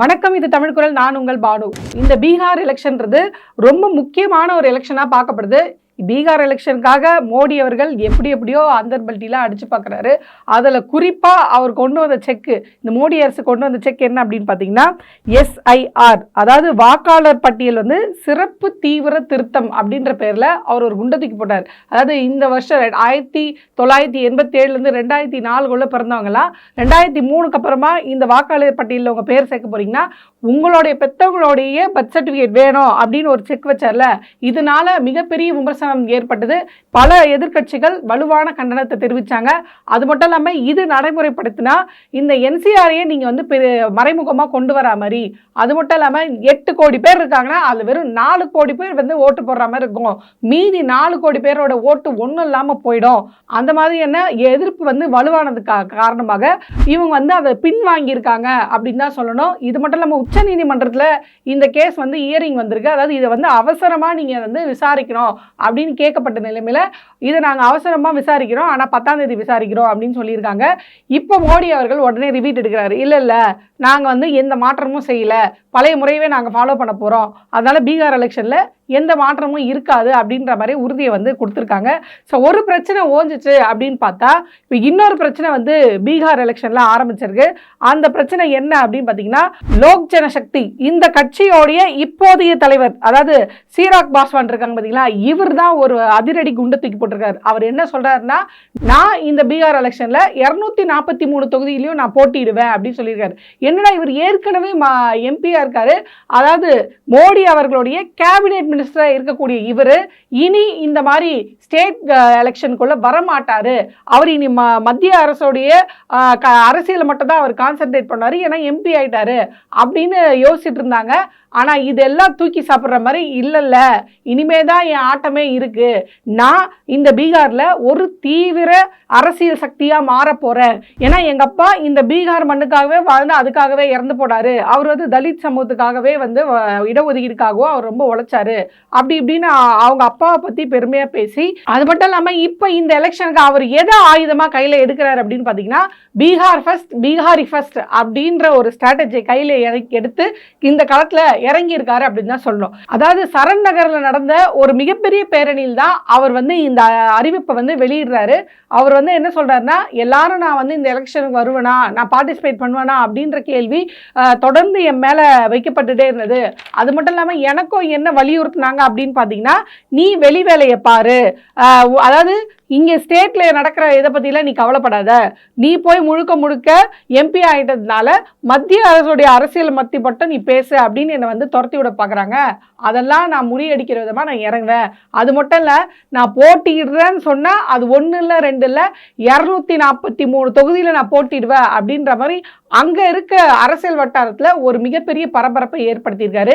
வணக்கம் இது தமிழ் குரல். நான் உங்கள் பானு. இந்த பீகார் எலெக்ஷன்ன்றது ரொம்ப முக்கியமான ஒரு எலெக்ஷனாக பார்க்கப்படுது. பீகார் எலெக்ஷனுக்காக மோடி அவர்கள் எப்படி எப்படியோ அந்தர்பல்ட்டிலாம் அடிச்சு பார்க்குறாரு அதில் குறிப்பாக அவர் கொண்டு வந்த செக்கு இந்த மோடி அரசு கொண்டு வந்த செக் என்ன அப்படின்னு பார்த்தீங்கன்னா எஸ்ஐஆர் அதாவது வாக்காளர் பட்டியல் வந்து சிறப்பு தீவிர திருத்தம் அப்படின்ற பேரில் அவர் ஒரு குண்டத்துக்கு போட்டார். அதாவது இந்த வருஷம் ஆயிரத்தி தொள்ளாயிரத்தி எண்பத்தி ஏழுலேருந்து ரெண்டாயிரத்தி நாலுக்குள்ளே பிறந்தவங்களாம் ரெண்டாயிரத்தி மூணுக்கு அப்புறமா இந்த வாக்காளர் பட்டியலில் உங்கள் பேர் சேர்க்க போகிறீங்கன்னா உங்களுடைய பெற்றவங்களுடைய பர்த் சர்டிஃபிகேட் வேணும் அப்படின்னு ஒரு செக் வச்சார்ல. இதனால் மிகப்பெரிய விமர்சனம் ஏற்பட்டது. பல எதிர்க்கட்சிகள் வலுவான கண்டனத்தை தெரிவிச்சாங்க. அது மட்டும் இல்லாமல் இது நடைமுறைப்படுத்தினா இந்த என்சிஆரையே நீங்கள் வந்து மறைமுகமாக கொண்டு வரா மாதிரி. அது மட்டும் இல்லாமல் எட்டு கோடி பேர் இருக்காங்கன்னா அதில் வெறும் நாலு கோடி பேர் வந்து ஓட்டு போடுற மாதிரி இருக்கும். மீதி நாலு கோடி பேரோட ஓட்டு ஒன்றும் இல்லாமல் போயிடும். அந்த மாதிரி என்ன எதிர்ப்பு வந்து வலுவானது காரணமாக இவங்க வந்து அதை பின்வாங்கியிருக்காங்க அப்படின்னு தான் சொல்லணும். இது மட்டும் இல்லாமல் உச்சநீதிமன்றத்தில் இந்த கேஸ் வந்து இயரிங் வந்திருக்கு. அதாவது இதை வந்து அவசரமாக நீங்கள் வந்து விசாரிக்கணும் அப்படின்னு கேட்கப்பட்ட நிலைமையில் இதை நாங்கள் அவசரமாக விசாரிக்கிறோம். ஆனால் பத்தாம் தேதி விசாரிக்கிறோம் அப்படின்னு சொல்லியிருக்காங்க. இப்போ மோடி அவர்கள் உடனே ரிவீட் எடுக்கிறாரு. இல்லை இல்லை நாங்கள் வந்து எந்த மாற்றமும் செய்யலை. பழைய முறையவே நாங்கள் ஃபாலோ பண்ண போகிறோம் அதனால் பீகார் எலெக்ஷனில் எந்த மாற்றமும் இருக்காது அப்படின்ற மாதிரி உறுதியை வந்து கொடுத்துருக்காங்க. ஸோ ஒரு பிரச்சனை ஓஞ்சிச்சு அப்படின்னு பார்த்தா இப்போ இன்னொரு பிரச்சனை வந்து பீகார் எலெக்ஷனில் ஆரம்பிச்சிருக்கு. அந்த பிரச்சனை என்ன அப்படின்னு பார்த்தீங்கன்னா லோக் ஜனசக்தி இந்த கட்சியோடைய இப்போதைய தலைவர் அதாவது சீராக் பாஸ்வான் இருக்காங்க பார்த்தீங்களா? இவர் தான் ஒரு அதிரடி குண்டை தூக்கி போட்டிருக்காரு. அவர் என்ன சொல்றாருன்னா நான் இந்த பீகார் எலெக்ஷனில் இரநூத்தி நாற்பத்தி மூணு தொகுதியிலையும் நான் போட்டியிடுவேன் அப்படின்னு சொல்லியிருக்காரு. என்னடா இவர் ஏற்கனவே எம்பியா இருக்காரு. அதாவது மோடி அவர்களுடைய கேபினெட் மினிஸ்டராக இருக்கக்கூடிய இவர் இனி இந்த மாதிரி ஸ்டேட் எலெக்ஷனுக்குள்ளே வரமாட்டார். அவர் இனி ம மத்திய அரசோடைய க- அரசியலை மட்டும் தான் அவர் கான்சென்ட்ரேட் பண்ணாரு ஏன்னா எம்பி ஆயிட்டாரு அப்படின்னு யோசிச்சுட்டு இருந்தாங்க. ஆனால் இதெல்லாம் தூக்கி சாப்பிட்ற மாதிரி இல்லைல்ல. இனிமே தான் என் ஆட்டமே இருக்குது நான் இந்த பீகாரில் ஒரு தீவிர அரசியல் சக்தியாக மாற போகிறேன் ஏன்னா எங்கள் அப்பா இந்த பீகார் மண்ணுக்காகவே வாழ்ந்து அதுக்காகவே இறந்து போனாரு. அவர் வந்து தலித் சமூகத்துக்காகவே வந்து இடஒதுக்கீடுக்காகவும் அவர் ரொம்ப உழைச்சாரு. அப்படி இப்படின்னு அவங்க அப்பா அப்பாவை பற்றி பெருமையாக பேசி அது மட்டும் இல்லாமல் இப்போ இந்த எலெக்ஷனுக்கு அவர் எதை ஆயுதமாக கையில் எடுக்கிறாரு அப்படின்னு பார்த்தீங்கன்னா பீகார் ஃபர்ஸ்ட் பீகாரி ஃபர்ஸ்ட் அப்படின்ற ஒரு ஸ்ட்ராட்டஜி கையில் எடுத்து இந்த களத்தில் இறங்கி இருக்காரு அப்படின்னு தான் சொல்லணும். அதாவது சரண் நகரில் நடந்த ஒரு மிகப்பெரிய பேரணியில் தான் அவர் வந்து இந்த அறிவிப்பை வந்து வெளியிடுறாரு. அவர் வந்து என்ன சொல்றாருன்னா எல்லாரும் நான் வந்து இந்த எலெக்ஷனுக்கு வருவேனா நான் பார்ட்டிசிபேட் பண்ணுவேனா அப்படின்ற கேள்வி தொடர்ந்து என் மேலே வைக்கப்பட்டுட்டே இருந்தது. அது மட்டும் இல்லாமல் எனக்கும் என்ன வலியுறுத்தினாங்க அப்படின்னு பார்த்தீங்கன்னா நீ வெளி வேலையை பாரு அதாவது இங்கே ஸ்டேட்டில் நடக்கிற இதை பற்றிலாம் நீ கவலைப்படாத. நீ போய் முழுக்க முழுக்க எம்பி ஆகிட்டதுனால மத்திய அரசுடைய அரசியல் மத்தி மட்டும் நீ பேசு அப்படின்னு என்னை வந்து துரத்தி விட பார்க்குறாங்க அதெல்லாம் நான் முறியடிக்கிற விதமாக நான் இறங்குவேன். அது மட்டும் இல்லை நான் போட்டியிடுறேன்னு சொன்னால் அது ஒன்று இல்லை ரெண்டு இல்லை இரநூத்தி நாற்பத்தி மூணு தொகுதியில் நான் போட்டிடுவேன் அப்படின்ற மாதிரி அங்கே இருக்க அரசியல் வட்டாரத்தில் ஒரு மிகப்பெரிய பரபரப்பை ஏற்படுத்தியிருக்காரு.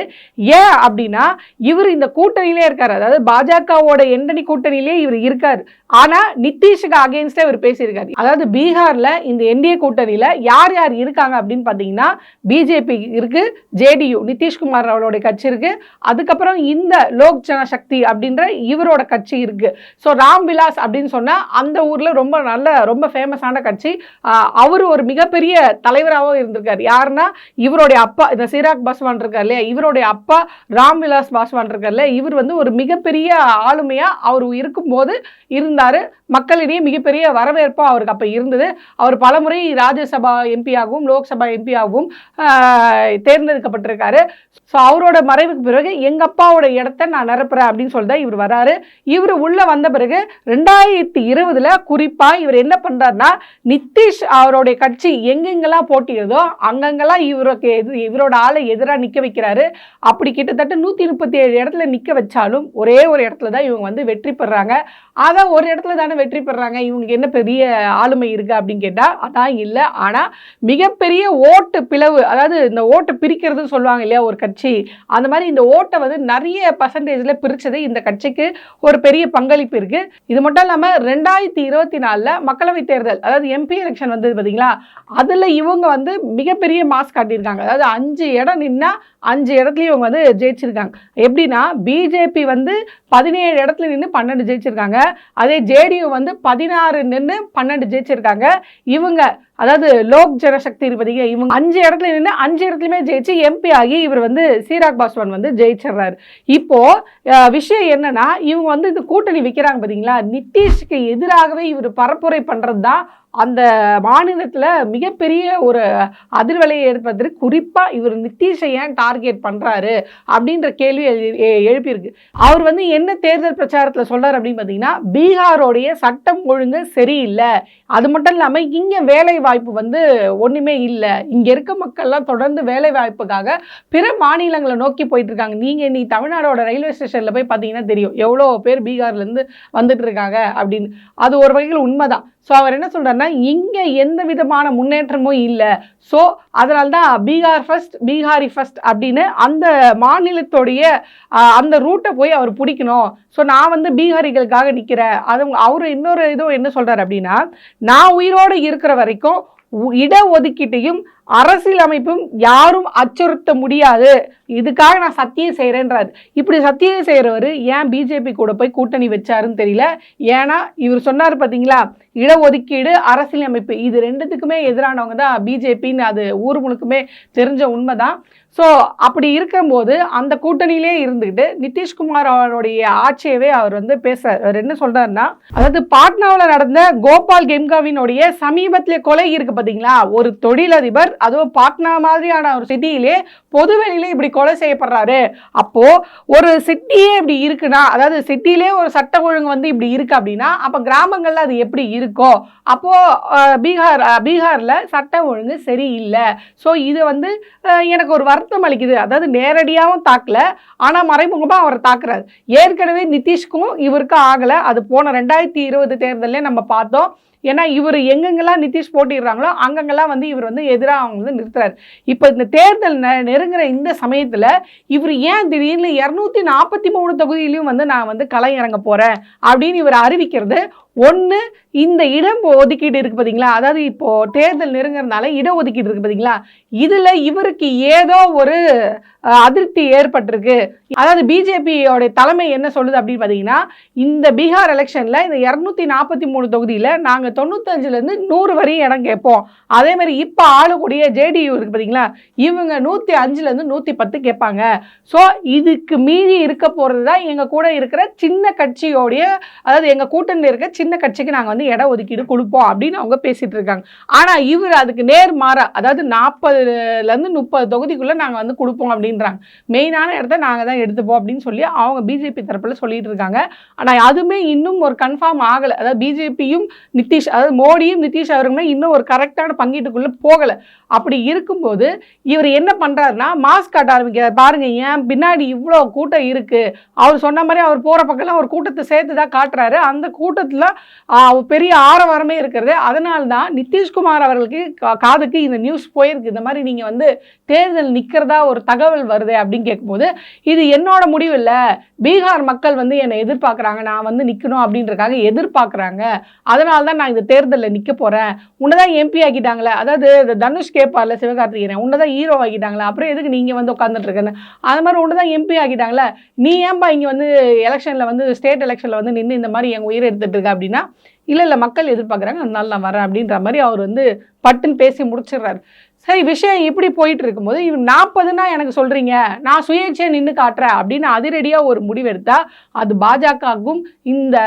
ஏன் அப்படின்னா இவர் இந்த கூட்டணியிலே இருக்கார். அதாவது பாஜகவோட எண்டனி கூட்டணியிலே இவர் இருக்கார். ஆனா நிதிஷுக்கு அகேன்ஸ்டே அவர் பேசியிருக்காரு. அதாவது பீகார்ல இந்த என்டிஏ கூட்டணியில யார் யார் இருக்காங்க அப்படின்னு பார்த்தீங்கன்னா பிஜேபி இருக்கு ஜேடியு நிதிஷ்குமார் அவருடைய கட்சி இருக்கு அதுக்கப்புறம் இந்த லோக் ஜனசக்தி அப்படின்ற இவரோட கட்சி இருக்கு. ஸோ ராம் விலாஸ் அப்படின்னு சொன்னா அந்த ஊர்ல ரொம்ப நல்ல ரொம்ப ஃபேமஸான கட்சி. அவர் ஒரு மிகப்பெரிய தலைவராகவும் இருந்திருக்காரு. யாருன்னா இவருடைய அப்பா இந்த சிராக் பாஸ்வான் இருக்கார் இல்லையா? இவருடைய அப்பா ராம் விலாஸ் பாஸ்வான் இருக்கார் இல்லையா? இவர் வந்து ஒரு மிகப்பெரிய ஆளுமையா அவர் இருக்கும்போது இருந்தார். மக்களிடையே மிகப்பெரிய வரவேற்பும் அவருக்கு அப்போ இருந்தது. அவர் பலமுறை ராஜ்யசபா எம்பியாகவும் லோக்சபா எம்பியாகவும் தேர்ந்தெடுக்கப்பட்டிருக்காரு. ஸோ அவரோட மறைவுக்கு பிறகு எங்கள் அப்பாவோட இடத்த நான் நிரப்புறேன் அப்படின்னு சொல்லி தான் இவர் வராரு. இவர் உள்ளே வந்த பிறகு ரெண்டாயிரத்தி இருபதுல குறிப்பாக இவர் என்ன பண்ணுறாருனா நிதிஷ் அவருடைய கட்சி எங்கெங்கெல்லாம் போட்டியிருதோ அங்கங்கெல்லாம் இவருக்கு எது இவரோட ஆளை எதிராக நிற்க வைக்கிறாரு. அப்படி கிட்டத்தட்ட நூற்றி முப்பத்தி ஏழு இடத்துல நிற்க வச்சாலும் ஒரே ஒரு இடத்துல தான் இவங்க வந்து வெற்றி பெறாங்க. அதான் ஒரு இடத்துல தானே வெற்றி பெறுறாங்க இவங்களுக்கு என்ன பெரிய ஆளுமை இருக்குது அப்படின்னு கேட்டால் அதான் இல்லை. ஆனால் மிகப்பெரிய ஓட்டு பிளவு அதாவது இந்த ஓட்டை பிரிக்கிறதுன்னு சொல்லுவாங்க இல்லையா ஒரு கட்சி. அந்த மாதிரி இந்த ஓட்டை வந்து நிறைய பர்சன்டேஜில் பிரித்தது இந்த கட்சிக்கு ஒரு பெரிய பங்களிப்பு இருக்குது இது மட்டும் இல்லாமல் ரெண்டாயிரத்தி இருபத்தி நாலில் மக்களவைத் தேர்தல் அதாவது எம்பி எலெக்ஷன் வந்தது பார்த்தீங்களா அதில் இவங்க வந்து மிகப்பெரிய மாஸ் காட்டியிருக்காங்க. அதாவது அஞ்சு இடம் நின்னா அஞ்சு இடத்துலையும் இவங்க வந்து ஜெயிச்சிருக்காங்க. எப்படின்னா பிஜேபி வந்து பதினேழு இடத்துல நின்று பன்னெண்டு ஜெயிச்சிருக்காங்க. அதே ஜேடியு வந்து பதினாறு நின்று பன்னெண்டு ஜெயிச்சிருக்காங்க. இவங்க அதாவது லோக் ஜனசக்தி இருப்பதிக இவங்க அஞ்சு இடத்துல நின்று அஞ்சு இடத்துலையுமே ஜெயிச்சு எம்பி ஆகி இவர் வந்து சீராக் பாஸ்வான் வந்து ஜெயிச்சிடுறாரு இப்போ விஷயம் என்னன்னா இவங்க வந்து இந்த கூட்டணி வைக்கிறாங்க பார்த்தீங்களா நிதிஷ்க்கு எதிராகவே இவர் பரப்புரை பண்ணுறது தான் அந்த மாநிலத்தில் மிகப்பெரிய ஒரு அதிர்வலையை ஏற்படுத்தி குறிப்பாக இவர் நிதிஷை ஏன் டார்கெட் பண்ணுறாரு அப்படின்ற கேள்வி எழுப்பியிருக்கு. அவர் வந்து என்ன தேர்தல் பிரச்சாரத்தில் சொல்கிறார் அப்படின்னு பார்த்தீங்கன்னா பீகாரோடைய சட்டம் ஒழுங்கு சரியில்லை. அது மட்டும் இல்லாமல் இங்கே வேலை வாய்ப்பு வந்து ஒன்றுமே இல்லை. இங்கே இருக்க மக்கள்லாம் தொடர்ந்து வேலை வாய்ப்புக்காக பிற மாநிலங்களை நோக்கி போயிட்டு இருக்காங்க நீங்கள் நீ தமிழ்நாடோட ரயில்வே ஸ்டேஷனில் போய் பார்த்தீங்கன்னா தெரியும். எவ்வளோ பேர் பீகார்லேருந்து வந்துட்டு இருக்காங்க அப்படின்னு. அது ஒரு வகையில் உண்மைதான். ஸோ அவர் என்ன சொல்கிறாருன்னா இங்கே எந்த விதமான முன்னேற்றமும் இல்லை. ஸோ அதனால தான் பீகார் ஃபர்ஸ்ட் பீகாரி ஃபர்ஸ்ட் அப்படின்னு அந்த மாநிலத்தோடைய அந்த ரூட்டை போய் அவர் பிடிக்கணும். ஸோ நான் வந்து பீகாரிகளுக்காக நிற்கிறேன் அது அவர் இன்னொரு இதுவும் என்ன சொல்கிறார் அப்படின்னா நான் உயிரோடு இருக்கிற வரைக்கும் இட இடஒதுக்கீட்டையும் அரசியலமைப்பும் யாரும் அச்சுறுத்த முடியாது. இதுக்காக நான் சத்தியம் செய்கிறேன்றாரு இப்படி சத்தியம் செய்கிறவர் ஏன் பிஜேபி கூட போய் கூட்டணி வச்சாருன்னு தெரியல. ஏன்னா இவர் சொன்னார் பார்த்தீங்களா இடஒதுக்கீடு அரசியலமைப்பு இது ரெண்டுத்துக்குமே எதிரானவங்க தான் பிஜேபின்னு அது ஊர் முழுக்குமே தெரிஞ்ச உண்மை தான் ஸோ அப்படி இருக்கும்போது அந்த கூட்டணியிலே இருந்துக்கிட்டு நிதிஷ்குமார் அவருடைய ஆட்சியவே அவர் வந்து பேசுகிறார் அவர் என்ன சொல்றாருன்னா அதாவது பாட்னாவில் நடந்த கோபால் கெம்காவினுடைய சமீபத்திய கொலை இருக்கு பார்த்தீங்களா ஒரு தொழிலதிபர் அதுவும் பாட்னா மாதிரியான ஒரு சிட்டியிலே பொதுவெளியிலே இப்படி கொலை செய்யப்படுறாரு. அப்போது ஒரு சிட்டியே இப்படி இருக்குன்னா அதாவது சிட்டிலே ஒரு சட்ட ஒழுங்கு வந்து இப்படி இருக்கு அப்படின்னா அப்போ கிராமங்களில் அது எப்படி இருக்கோ அப்போது பீகார் பீகாரில் சட்ட ஒழுங்கு சரியில்லை. ஸோ இது வந்து எனக்கு ஒரு வருத்தம் அளிக்குது. அதாவது நேரடியாகவும் தாக்கல ஆனால் மறைமுகமாக அவர் தாக்குறாரு. ஏற்கனவே நிதிஷ்க்கும் இவருக்கும் ஆகலை. அது போன ரெண்டாயிரத்தி இருபது தேர்தலே நம்ம பார்த்தோம். ஏன்னா இவர் எங்கெங்கெல்லாம் நிதிஷ் போட்டிடுறாங்களோ அங்கங்கெல்லாம் வந்து இவர் வந்து எதிராக அவங்க வந்து நிறுத்துறாரு. இப்போ இந்த தேர்தல் நெ- நெருங்குற இந்த சமயத்தில் இவர் ஏன் திடீர்னு இரநூத்தி நாற்பத்தி மூணு தொகுதியிலையும் வந்து நான் வந்து களை இறங்க போகிறேன் அப்படின்னு இவர் அறிவிக்கிறது ஒன்று இந்த இடம் ஒதுக்கீடு இருக்கு பார்த்தீங்களா அதாவது இப்போ தேர்தல் நெருங்குறதுனால ஒதுக்கீடு இருக்கு பார்த்தீங்களா இதில் இவருக்கு ஏதோ ஒரு அதிருப்தி ஏற்பட்டிருக்கு. அதாவது பிஜேபியோட தலைமை என்ன சொல்லுது அப்படின்னு பார்த்தீங்கன்னா இந்த பீகார் எலெக்ஷனில் இந்த இரநூத்தி நாற்பத்தி மூணு தொகுதியில் நாங்கள் தொண்ணூத்தஞ்சுலேருந்து நூறு வரையும் இடம் கேட்போம். அதே மாதிரி இப்போ ஆளக்கூடிய ஜேடியு இருக்கு பார்த்தீங்களா இவங்க நூற்றி அஞ்சுலேருந்து நூற்றி பத்து கேட்பாங்க. ஸோ இதுக்கு மீறி இருக்க போகிறது தான் எங்கள் கூட இருக்கிற சின்ன கட்சியோடைய அதாவது எங்கள் கூட்டணியில் இருக்க சின்ன கட்சிக்கு நாங்கள் வந்து இட ஒதுக்கீடு கொடுப்போம் அப்படின்னு அவங்க பேசிட்டு இருக்காங்க. ஆனால் இவர் அதுக்கு நேர் மாறா அதாவது நாற்பதுலேருந்து முப்பது தொகுதிக்குள்ளே நாங்கள் வந்து கொடுப்போம் அப்படின்றாங்க. மெயினான இடத்த நாங்கள் தான் எடுத்துப்போம் அப்படின்னு சொல்லி அவங்க பிஜேபி தரப்பில் சொல்லிட்டு இருக்காங்க. ஆனால் அதுவுமே இன்னும் ஒரு கன்ஃபார்ம் ஆகலை. அதாவது பிஜேபியும் நிதிஷ் அதாவது மோடியும் நிதிஷ் அவர்களுமே இன்னும் ஒரு கரெக்டான பங்கீட்டுக்குள்ளே போகலை. அப்படி இருக்கும்போது இவர் என்ன பண்ணுறாருன்னா மாஸ்க் காட்ட ஆரம்பிக்கிறார். பாருங்க ஏன் பின்னாடி இவ்வளோ கூட்டம் இருக்குது அவர் சொன்ன மாதிரி அவர் போகிற பக்கம்லாம் ஒரு கூட்டத்தை சேர்த்து தான் காட்டுறாரு. அந்த கூட்டத்தில் பெரிய ஆரவாரமே இருக்கிறது. அதனால தான் நிதிஷ்குமார் அவர்களுக்கு கா- காதுக்கு இந்த நியூஸ் போயிருக்கு. இந்த மாதிரி நீங்கள் வந்து தேர்தல் நிற்கிறதா ஒரு தகவல் வருது அப்படின்னு கேட்கும்போது இது என்னோட முடிவு இல்லை. பீகார் மக்கள் வந்து என்னை எதிர்பார்க்குறாங்க. நான் வந்து நிற்கணும் அப்படின்றக்காக எதிர்பார்க்குறாங்க. அதனால தான் நான் இந்த தேர்தலில் நிற்க போகிறேன் உன்னை தான் எம்பி ஆக்கிட்டாங்களே. அதாவது இந்த தனுஷ் கேட்பார்ல சிவகார்த்திகேயன் உன்னை தான் ஹீரோ ஆக்கிட்டாங்களே. அப்புறம் எதுக்கு நீங்கள் வந்து உட்காந்துட்டு இருக்கேன்னு? அது மாதிரி உன்னை தான் எம்பி ஆக்கிட்டாங்களே. நீ ஏன்பா இங்கே வந்து எலெக்ஷனில் வந்து ஸ்டேட் எலெக்ஷனில் வந்து நின்று இந்த மாதிரி எங்கள் உயிரை எடுத்துட்டு இருக்க அப்படின்னா இல்லை இல்லை மக்கள் எதிர்பார்க்குறாங்க அதனால நான் வரேன் அப்படின்ற மாதிரி அவர் வந்து பட்டுன்னு பேசி முடிச்சிடுறாரு. சரி விஷயம் இப்படி போயிட்டு இருக்கும்போது இவர் நாற்பதுன்னா எனக்கு சொல்கிறீங்க நான் சுயேட்சையை நின்று காட்டுறேன் அப்படின்னு அதிரடியாக ஒரு முடிவெடுத்தா அது பாஜகவுக்கும் இந்த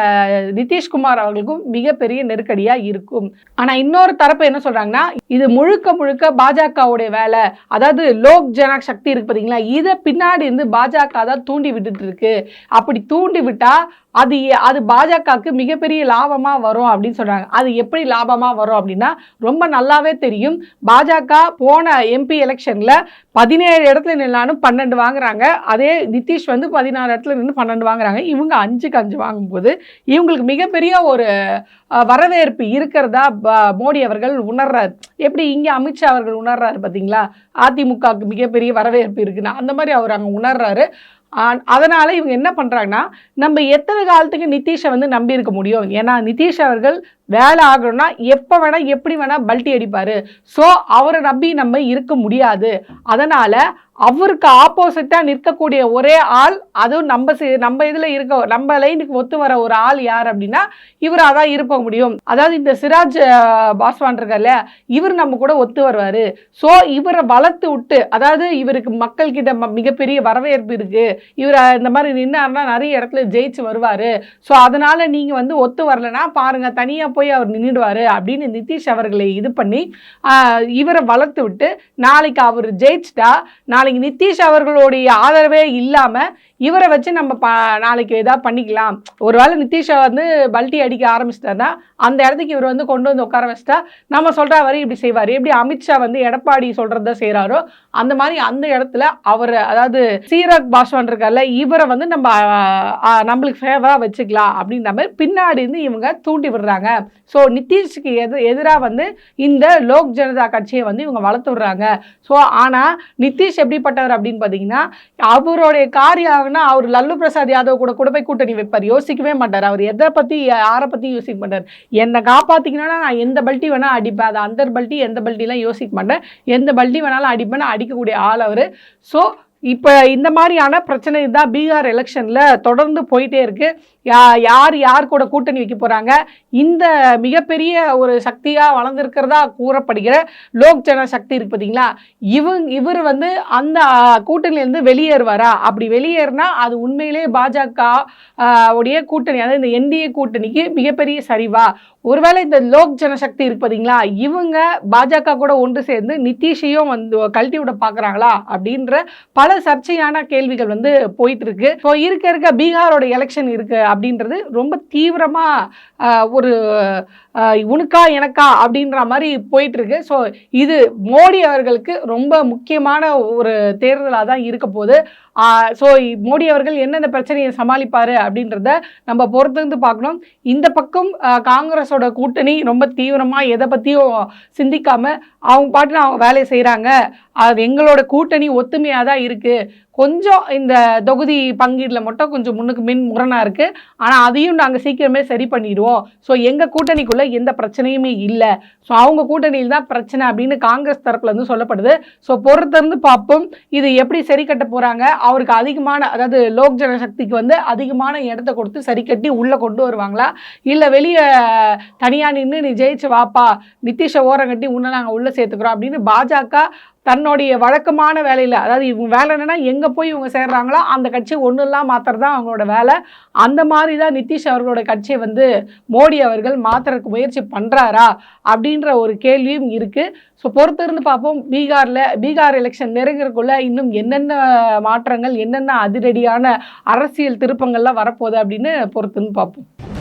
நிதிஷ்குமார் அவர்களுக்கும் மிகப்பெரிய நெருக்கடியாக இருக்கும். ஆனால் இன்னொரு தரப்பு என்ன சொல்கிறாங்கன்னா இது முழுக்க முழுக்க பாஜகவுடைய வேலை. அதாவது லோக் ஜனக் சக்தி இருக்கு பார்த்தீங்களா இதை பின்னாடி இருந்து பாஜக தான் தூண்டி விட்டுட்டு இருக்கு. அப்படி தூண்டி விட்டா அது அது பாஜகவுக்கு மிகப்பெரிய லாபமாக வரும் அப்படின்னு சொல்கிறாங்க அது எப்படி லாபமாக வரும் அப்படின்னா ரொம்ப நல்லாவே தெரியும். பாஜக போன எம்பி எலெக்ஷனில் பதினேழு இடத்துல நின்னாலும் பன்னெண்டு வாங்குறாங்க. அதே நிதிஷ் வந்து பதினாறு இடத்துல நின்று பன்னெண்டு வாங்குறாங்க. இவங்க அஞ்சுக்கு அஞ்சு வாங்கும்போது இவங்களுக்கு மிகப்பெரிய ஒரு வரவேற்பு இருக்கிறதா ப- மோடி அவர்கள் உணர்றார். எப்படி இங்கே அமித்ஷா அவர்கள் உணர்றாரு பார்த்தீங்களா அதிமுகவுக்கு மிகப்பெரிய வரவேற்பு இருக்குன்னா. அந்த மாதிரி அவர் அங்கே உணர்றாரு. அதனால் இவங்க என்ன பண்ணுறாங்கன்னா நம்ம எத்தனை காலத்துக்கு நிதிஷை வந்து நம்பி இருக்க முடியும்? ஏன்னா நிதிஷ் அவர்கள் வேலை ஆகணும்னா எப்போ வேணால் எப்படி வேணால் பல்ட்டி அடிப்பார். ஸோ அவரை நம்பி நம்ம இருக்க முடியாது. அதனால் அவருக்கு ஆப்போசிட்டாக நிற்கக்கூடிய ஒரே ஆள் அதுவும் நம்ம சி- நம்ம இதில் இருக்க நம்ம லைனுக்கு ஒத்து வர ஒரு ஆள் யார் அப்படின்னா இவராக தான் இருக்க முடியும். அதாவது இந்த சிராஜ் பாஸ்வான் இருக்கார்ல இவர் நம்ம கூட ஒத்து வருவார். ஸோ இவரை வளர்த்து விட்டு அதாவது இவருக்கு மக்கள்கிட்ட ம- மிகப்பெரிய வரவேற்பு இருக்குது இவர் இந்த மாதிரி நின்னார்னா நிறைய இடத்துல ஜெயிச்சு வருவார். ஸோ அதனால் நீங்கள் வந்து ஒத்து வரலன்னா பாருங்கள் தனியாக போய் அவர் நின்றுடுவார் அப்படின்னு நிதிஷ் அவர்களை இது பண்ணி ஆஹ், இவரை வளர்த்து விட்டு நாளைக்கு அவர் ஜெயிச்சிட்டா நாளைக்கு நிதிஷ் அவர்களுடைய ஆதரவே இல்லாம இவரை வச்சு நம்ம ப நாளைக்கு ஏதாவது பண்ணிக்கலாம். ஒரு வேளை நிதிஷா வந்து பல்ட்டி அடிக்க ஆரம்பிச்சிட்டாருன்னா அந்த இடத்துக்கு இவர் வந்து கொண்டு வந்து உட்கார வச்சிட்டா நம்ம சொல்கிற வரை இப்படி செய்வார். எப்படி அமித்ஷா வந்து எடப்பாடி சொல்கிறத செய்கிறாரோ அந்த மாதிரி அந்த இடத்துல அவர் அதாவது சீரக் பாஸ்வான் இருக்கார்ல இவரை வந்து நம்ம நம்மளுக்கு ஃபேவராக வச்சுக்கலாம் அப்படின்ற மாதிரி பின்னாடி இருந்து இவங்க தூண்டி விடுறாங்க. ஸோ நிதிஷ்க்கு எது எதிராக வந்து இந்த லோக் ஜனதா கட்சியை வந்து இவங்க வளர்த்து விடுறாங்க. ஸோ ஆனால் நிதிஷ் எப்படிப்பட்டவர் அப்படின்னு பார்த்தீங்கன்னா அவருடைய காரியாகனா அவர் லல்லு பிரசாத் யாதவ் கூட கூட போய் கூட்டணி வைப்பார். யோசிக்கவே மாட்டார். அவர் எதை பற்றி யாரை பற்றி யோசிக்க மாட்டார். என்னை காப்பாற்றிக்கணும்னா நான் எந்த பல்ட்டி வேணால் அடிப்பேன். அது அந்த பல்ட்டி எந்த பல்ட்டிலாம் யோசிக்க மாட்டேன். எந்த பல்ட்டி வேணாலும் அடிப்பேன். அடிக்கக்கூடிய ஆள் அவர். ஸோ இப்போ இந்த மாதிரியான பிரச்சனை தான் பீகார் எலெக்ஷனில் தொடர்ந்து போயிட்டே இருக்குது யா யார் யார் கூட கூட்டணி வைக்க போகிறாங்க இந்த மிகப்பெரிய ஒரு சக்தியாக வளர்ந்துருக்கிறதா கூறப்படுகிற லோக் ஜன சக்தி இருக்கு பார்த்தீங்களா இவங்க இவர் வந்து அந்த கூட்டணியிலேருந்து வெளியேறுவாரா? அப்படி வெளியேறினா அது உண்மையிலே பாஜக உடைய கூட்டணி அதாவது இந்த என்டிஏ கூட்டணிக்கு மிகப்பெரிய சரிவா? ஒருவேளை இந்த லோக் ஜனசக்தி சக்தி பார்த்தீங்களா இவங்க பாஜக கூட ஒன்று சேர்ந்து நிதிஷையும் வந்து கழட்டி விட பார்க்குறாங்களா அப்படின்ற பல சர்ச்சையான கேள்விகள் வந்து போயிட்டு இருக்கு. ஸோ இருக்க இருக்க பீகாரோட எலெக்ஷன் இருக்கு அப்படின்றது ரொம்ப தீவிரமாக ஒரு உனக்கா எனக்கா அப்படின்ற மாதிரி போயிட்டு இருக்கு ஸோ இது மோடி அவர்களுக்கு ரொம்ப முக்கியமான ஒரு தேர்தலாக தான் இருக்க போகுது. ஸோ மோடி அவர்கள் எந்தெந்த பிரச்சனையை சமாளிப்பார் அப்படின்றத நம்ம பொறுத்திருந்து பார்க்கணும். இந்த பக்கம் காங்கிரஸோட கூட்டணி ரொம்ப தீவிரமாக எதை பற்றியும் சிந்திக்காமல் அவங்க பாட்டுல அவங்க வேலையை செய்கிறாங்க அது எங்களோட கூட்டணி ஒத்துமையாக தான் இருக்குது கொஞ்சம் இந்த தொகுதி பங்கீடில் மட்டும் கொஞ்சம் முன்னுக்கு மின் முரணாக இருக்குது ஆனால் அதையும் நாங்கள் சீக்கிரமே சரி பண்ணிடுவோம். ஸோ எங்கள் கூட்டணிக்குள்ளே எந்த பிரச்சனையுமே இல்லை. ஸோ அவங்க கூட்டணியில் தான் பிரச்சனை அப்படின்னு காங்கிரஸ் தரப்புலேருந்து சொல்லப்படுது. ஸோ பொறுத்திருந்து பார்ப்போம். இது எப்படி சரி கட்ட போகிறாங்க அவருக்கு அதிகமான அதாவது லோக் ஜனசக்திக்கு வந்து அதிகமான இடத்த கொடுத்து சரி கட்டி உள்ளே கொண்டு வருவாங்களா? இல்லை வெளியே தனியாக நின்று நீ ஜெயிச்சு வாப்பா நிதிஷை ஓரம் கட்டி உன்னை நாங்கள் உள்ளே சேர்த்துக்கிறோம் அப்படின்னு பாஜக தன்னுடைய வழக்கமான வேலையில் அதாவது இவங்க வேலை என்னென்னா எங்கே போய் இவங்க சேர்றாங்களோ அந்த கட்சியை ஒன்றுலாம் மாத்திரம் தான் அவங்களோட வேலை. அந்த மாதிரி தான் நிதிஷ் அவர்களோட கட்சியை வந்து மோடி அவர்கள் மாத்துறதுக்கு முயற்சி பண்ணுறாரா அப்படின்ற ஒரு கேள்வியும் இருக்குது ஸோ பொறுத்திருந்து பார்ப்போம். பீகாரில் பீகார் எலெக்ஷன் நெருங்கிறதுக்குள்ளே இன்னும் என்னென்ன மாற்றங்கள் என்னென்ன அதிரடியான அரசியல் திருப்பங்கள்லாம் வரப்போகுது அப்படின்னு பொறுத்துன்னு பார்ப்போம்.